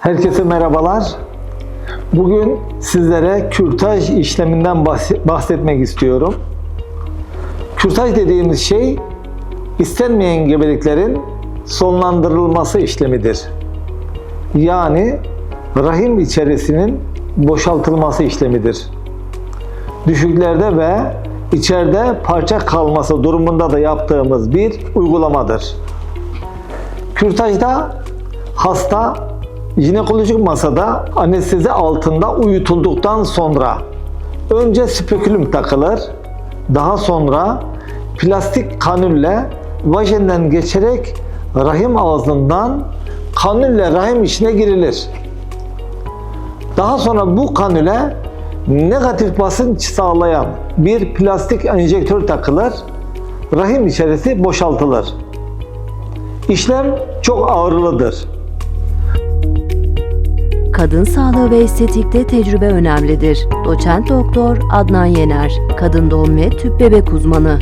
Herkese merhabalar. Bugün sizlere kürtaj işleminden bahs- bahsetmek istiyorum. Kürtaj dediğimiz şey istenmeyen gebeliklerin sonlandırılması işlemidir. Yani rahim içerisinin boşaltılması işlemidir. Düşüklerde ve içeride parça kalması durumunda da yaptığımız bir uygulamadır. Kürtajda hasta jinekolojik masada anestezi altında uyutulduktan sonra önce spekülüm takılır, daha sonra plastik kanülle vajinden geçerek rahim ağzından kanülle rahim içine girilir. Daha sonra bu kanüle negatif basınç sağlayan bir plastik enjektör takılır, rahim içerisi boşaltılır. İşlem çok ağırlıdır. Kadın sağlığı ve estetikte tecrübe önemlidir. Doçent Doktor Adnan Yener, kadın doğum ve tüp bebek uzmanı.